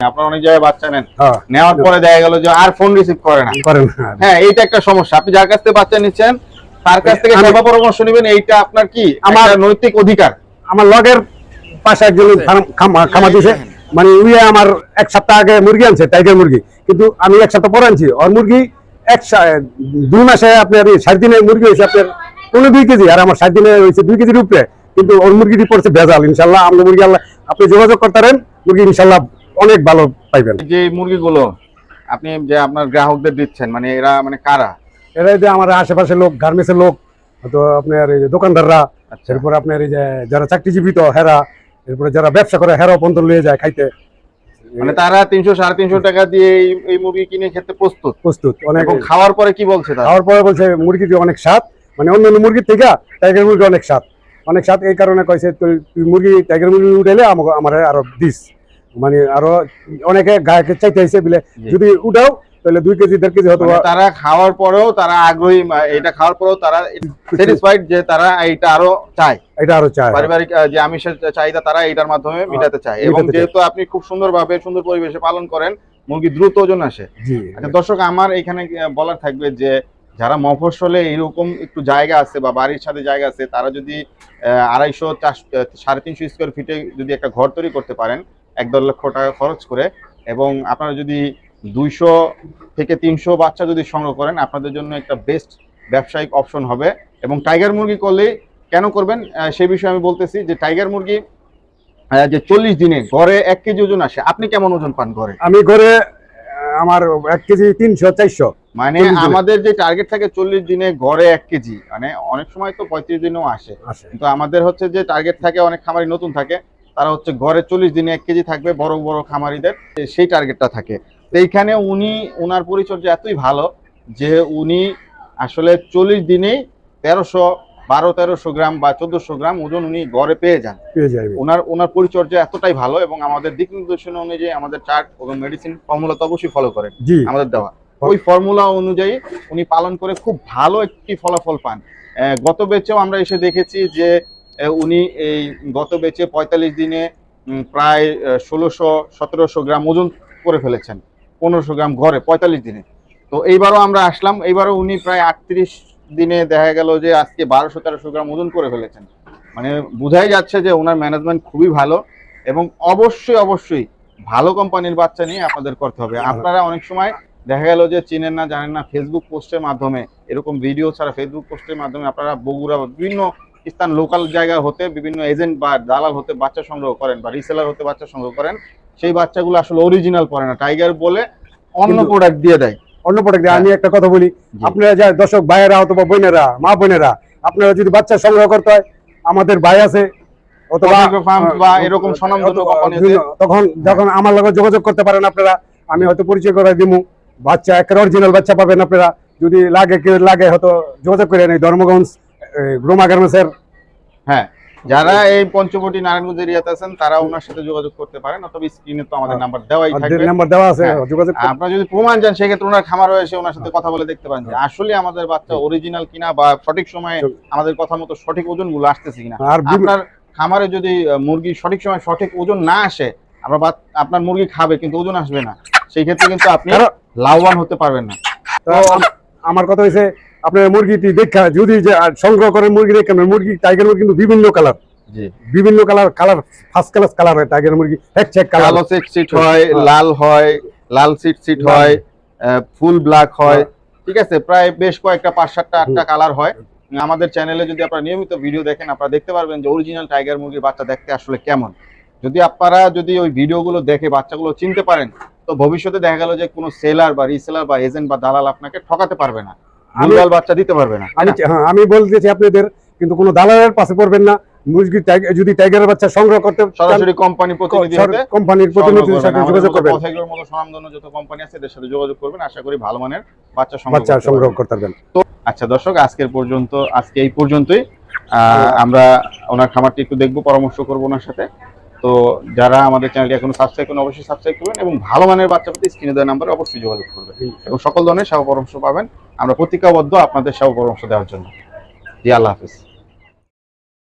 আপনারা অনেক জায়গায় বাচ্চা নেন। হ্যাঁ। নেওয়ার পরে দেখা গেল যে আর ফোন রিসিভ করে না। করেন না। হ্যাঁ এইটা একটা সমস্যা। আপনি যার কাছ থেকে বাচ্চা নিচ্ছেন তার কাছ থেকে সেবা পরামর্শ নেবেন এইটা আপনার কি? আমার- আমার নৈতিক অধিকার। আমার লগের পাশে একজন খামা খামা দিছে। মানে উই আমার এক সপ্তাহ আগে মুরগি আনছে টাইগার মুরগি। কিন্তু আমি এক সপ্তাহ পরে আনছি। ওর মুরগি এক দুই মাসে আপনার সাত দিনে মুরগি হয়েছে আপনার পনেরো দুই কেজি আর আমার সাত দিনে হয়েছে দুই কেজির উপরে। কিন্তু ওর মুরগিটি পড়ছে ভেজাল ইনশাল্লাহ। আমরা মুরগি আল্লাহ আপনি যোগাযোগ করতে পারেন। মুরগি ইনশাল্লাহ অনেক ভালো পাইবেন। যে মুরগিগুলো আপনি যে আপনার গ্রাহকদের দিচ্ছেন মানে এরা মানে কারা? এরা যে আমার আশেপাশে লোক গার্মেন্টসের লোক তো আপনার এই যে দোকানদাররা আচ্ছা। এরপর আপনার এই যে যারা চাকরিজীবী তো হেরা এরপরে যারা ব্যবসা করে হেরাও পর্যন্ত নিয়ে যায় খাইতে। মানে তারা তিনশো সাড়ে তিনশো টাকা দিয়ে এই- মুরগি কিনে খেতে প্রস্তুত? প্রস্তুত অনেক। খাওয়ার পরে কি বলছে খাওয়ার পরে বলছে মুরগিটি অনেক স্বাদ মানে অন্য অন্য মুরগির থেকে টাইগার মুরগি অনেক স্বাদ। অনেক স্বাদ এই কারণে কইছে তুই মুরগি টাইগার মুরগি উঠাইলে আমাকে আমার আরও দিস। মানে আরও অনেকে গায়কের চাইতে হয়েছে বলে যদি উঠাও তাহলে দুই কেজি দেড় কেজি হতো মানে তারা খাওয়ার পরেও তারা আগ্রহী এটা খাওয়ার পরেও তারা স্যাটিসফাইড যে তারা এইটা আরও চায়। এটা আরও চায়। পারিবারিক যে আমিষের চাহিদা তারা এটার মাধ্যমে মিটাতে চায়। এবং। যেহেতু আপনি খুব সুন্দরভাবে সুন্দর পরিবেশে পালন করেন মুরগি দ্রুত ওজন আসে। আচ্ছা দর্শক আমার এখানে বলার থাকবে যে যারা মফস্বলে এরকম একটু জায়গা আছে বা বাড়ির সাথে জায়গা আছে তারা যদি আহ, আড়াইশো চার সাড়ে তিনশো স্কোয়ার ফিটে যদি একটা ঘর তৈরি করতে পারেন এক দেড় লক্ষ টাকা খরচ করে এবং আপনারা যদি দুইশো থেকে তিনশো বাচ্চা যদি সংগ্রহ করেন আপনাদের জন্য একটা বেস্ট ব্যবসায়িক অপশন হবে। এবং টাইগার মুরগি করলে কেন করবেন? সেই বিষয়ে আমি বলতেছি যে টাইগার মুরগি যে চল্লিশ দিনে গড়ে এক কেজি ওজন আসে। আপনি কেমন ওজন পান ঘরে আমি ঘরে আমার এক কেজি তিনশো চারশো। মানে আমাদের যে টার্গেট থাকে চল্লিশ দিনে গড়ে এক কেজি। মানে অনেক সময় তো পঁয়ত্রিশ দিনেও আসে। কিন্তু আমাদের হচ্ছে যে টার্গেট থাকে অনেক খামারি নতুন থাকে। তারা হচ্ছে ঘরে চল্লিশ দিনে এক কেজি থাকবে বড় বড় খামারিদের সেই টার্গেটটা থাকে। তো এইখানে উনি ওনার পরিচর্যা এতই ভালো যে উনি আসলে চল্লিশ দিনেই তেরোশো বারো তেরোশো গ্রাম বা চোদ্দশো গ্রাম ওজন উনি গড়ে পেয়ে যান। ওনার ওনার পরিচর্যা এতটাই ভালো এবং আমাদের দিক নির্দেশনা অনুযায়ী আমাদের চার্ট এবং মেডিসিন ফর্মুলা তো অবশ্যই ফলো করেন আমাদের দেওয়া। ওই ফর্মুলা অনুযায়ী উনি পালন করে খুব ভালো একটি ফলাফল পান। গত বেচেও আমরা এসে দেখেছি যে উনি এই গত বেচে পঁয়তাল্লিশ দিনে প্রায় ষোলোশো সতেরোশো গ্রাম ওজন করে ফেলেছেন। পনেরোশো গ্রাম ঘরে পঁয়তাল্লিশ দিনে। তো এইবারও আমরা আসলাম এইবারও উনি প্রায় আটত্রিশ দিনে দেখা গেল যে আজকে বারোশো তেরোশো গ্রাম ওজন করে ফেলেছেন। মানে বোঝাই যাচ্ছে যে ওনার ম্যানেজমেন্ট খুবই ভালো এবং অবশ্যই অবশ্যই ভালো কোম্পানির বাচ্চা নিয়ে আপনাদের করতে হবে। আপনারা অনেক সময় দেখা গেল যে চিনেন না জানেন না ফেসবুক পোস্টের মাধ্যমে এরকম ভিডিও ছাড়া ফেসবুক পোস্টের মাধ্যমে আপনারা বগুড়া বিভিন্ন স্থান লোকাল জায়গা হতে বিভিন্ন এজেন্ট বা দালাল হতে বাচ্চা সংগ্রহ করেন বা রিসেলার হতে বাচ্চা সংগ্রহ করেন সেই বাচ্চাগুলো আসলে অরিজিনাল পড়ে না। টাইগার বলে অন্য প্রোডাক্ট দিয়ে দেয়। অন্য প্রোডাক্ট আমি একটা কথা বলি আপনারা যা দর্শক ভাইয়েরা অথবা বোনেরা মা বোনেরা আপনারা যদি বাচ্চা সংগ্রহ করতে হয় আমাদের ভাই আছে তখন যখন আমার লগে যোগাযোগ করতে পারেন আপনারা আমি হয়তো পরিচয় করে দিমু। বাচ্চা একটা অরিজিনাল বাচ্চা পাবেন আপনারা। যদি লাগে কেউ লাগে হয়তো যোগাযোগ করে নেই। ধর্মগঞ্জ গ্রোমা গার্মেন্টসের। হ্যাঁ যারা এই পঞ্চবটি নারায়ণগঞ্জ এরিয়াতে আছেন তারা ওনার সাথে যোগাযোগ করতে পারেন অথবা স্ক্রিনে তো আমাদের নাম্বার দেওয়াই থাকবে। নাম্বার দেওয়া আছে হ্যাঁ। যোগাযোগ আপনারা যদি প্রমাণ যান সেক্ষেত্রে ওনার খামারও এসে ওনার সাথে কথা বলে দেখতে পারেন যে আসলে আমাদের বাচ্চা অরিজিনাল কিনা বা সঠিক সময়ে আমাদের কথা মতো সঠিক ওজনগুলো আসতেছে কিনা। আপনার খামারে যদি মুরগি সঠিক সময় সঠিক ওজন না আসে আপনার আপনার মুরগি খাবে কিন্তু ওজন আসবে না। সেই ক্ষেত্রে কিন্তু আপনি লাভবান হতে পারবেন না। তো আমার কথা হয়েছে আপনার মুরগিটি দেখা যদি যে সংগ্রহ করেন মুরগি দেখেন মুরগি টাইগার মুরগি কিন্তু বিভিন্ন কালার বিভিন্ন colour colour first class colour হয় টাইগার মুরগি এক চেক কালার কালো সিট সিট হয়। লাল হয় লাল সিট সিট হয় ফুল ব্ল্যাক হয়। ঠিক আছে প্রায় বেশ কয়েকটা পাঁচ সাতটা আটটা কালার হয়। আমাদের চ্যানেলে যদি আপনারা নিয়মিত ভিডিও দেখেন আপনারা দেখতে পারবেন যে অরিজিনাল টাইগার মুরগির বাচ্চা দেখতে আসলে কেমন। যদি আপনারা যদি ওই ভিডিওগুলো দেখে বাচ্চাগুলো চিনতে পারেন তো ভবিষ্যতে দেখা গেল যে কোনো সেলার বা রিসেলার বা এজেন্ট বা দালাল আপনাকে ঠকাতে পারবে না। ভুলভাল বাচ্চা দিতে পারবে না। আমি হ্যাঁ আমি বলতেছি আপনাদের কিন্তু কোনো দালালের পাশে পড়বেন না। মুরগি টাইগার যদি টাইগারের বাচ্চা সংগ্রহ করতে সরাসরি কোম্পানি প্রতিনিধি কোম্পানির প্রতিনিধির সাথে যোগাযোগ করবেন। পথেগুলোর মতো স্বনামধন্য যত কোম্পানি আছে এদের সাথে যোগাযোগ করবেন। আশা করি ভালো মানের বাচ্চা সংগ্রহ বাচ্চা করতে সংগ্রহ পারবেন। করতে পারবেন। আচ্ছা দর্শক আজকের পর্যন্ত আজকে এই পর্যন্তই। আহ, আমরা ওনার খামারটি একটু দেখব পরামর্শ করব ওনার সাথে। তো যারা আমাদের চ্যানেলটি এখনও সাবস্ক্রাইব করেন অবশ্যই সাবস্ক্রাইব করবেন এবং ভালো মানের বাচ্চা পেতে স্ক্রিনে দেওয়া নাম্বারে অবশ্যই যোগাযোগ করবেন। এবং সকল ধরনের সেবা পরামর্শ পাবেন। আমরা প্রতিজ্ঞাবদ্ধ আপনাদের সেবা পরামর্শ দেওয়ার জন্য। জি, আল্লাহ হাফিজ।